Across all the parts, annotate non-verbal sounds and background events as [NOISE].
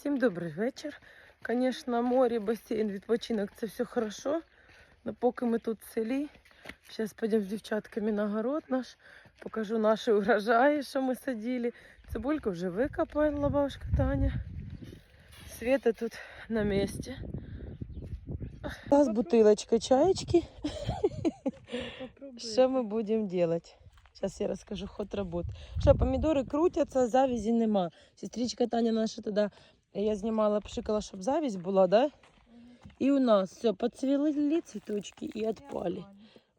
Всім добрий вечір. Звісно, море, басейн, відпочинок це все хорошо. Но поки ми тут в селі, зараз підемо з дівчатками на город наш, покажу наші [LAUGHS] урожаї, що ми садили. Цибульку вже викопала бабушка Таня. Света тут на місці. У нас бутилочка чаечки. Що ми будемо робити? Зараз я розкажу ход роботи. Що помідори крутяться, завязі нема. Сестричка Таня наша туди, я знімала, пшикала, щоб завість була, да? І у нас все, поцвіли цвіточки і відпали.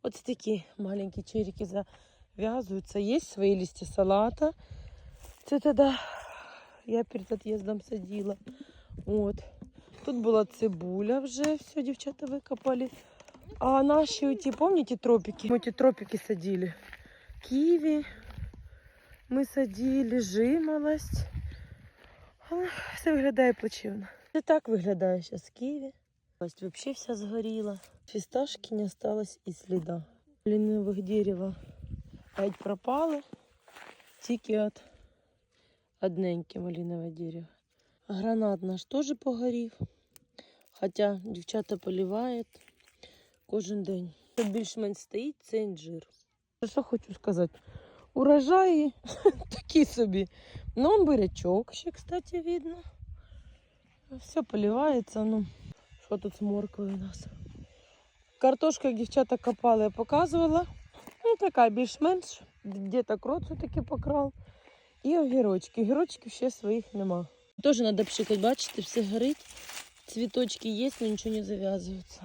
Ось такі маленькі черики зав'язуються. Є свої листя салата. Це тоді я перед від'їздом садила. От. Тут була цибуля вже, все, дівчата викопали. А наші оті, пам'ятаєте, тропіки? Ми ті тропіки садили. Ківі ми садили, жимолость. Все виглядає плачевно. Це так виглядає зараз ківі. Ось взагалі вся згоріла. Фісташки не осталось і сліда. Лінивих дерева геть пропали. Тільки от одненьке малинове дерево. Гранат наш теж погорів. Хоча дівчата поливають кожен день. Тут більш-менш стоїть це інжир. Що хочу сказати? Урожаї [LAUGHS] такі собі. Ну, он бурячок ще, кстати, видно. Все поливається. Ну, що тут з морквою у нас? Картошку, як дівчата копали, я показувала. Ну, така більш-менш. Де-то крот все-таки покрав. І огірочки. Огірочків ще своїх нема. Теж треба пшикати, бачите, все горить. Цвіточки є, але нічого не зав'язується.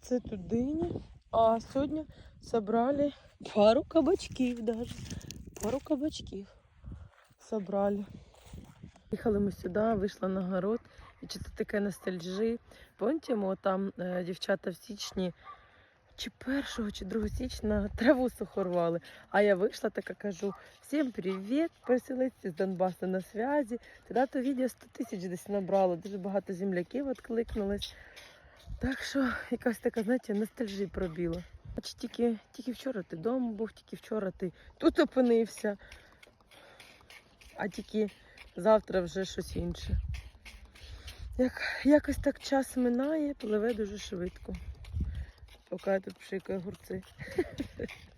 Це тут дині. А сьогодні собрали пару кабачків даже. Пару кабачків собрали. Їхали ми сюди, вийшла на город. І чи це таке ностальжі. Пам'ятаємо, там е, дівчата в січні чи 1 чи 2 січня траву сухорвали. А я вийшла така кажу: всім привіт, переселенці з Донбасу на зв'язі. Тоді то відео 100 тисяч десь набрало, дуже багато земляків відкликнулось. Так що якась така, знаєте, ностальжі пробіла. Значить, тільки, тільки вчора ти вдома був, тільки вчора ти тут опинився, а тільки завтра вже щось інше. Як, якось так час минає, пливе дуже швидко. Поки тут пшикає огурці. [LAUGHS]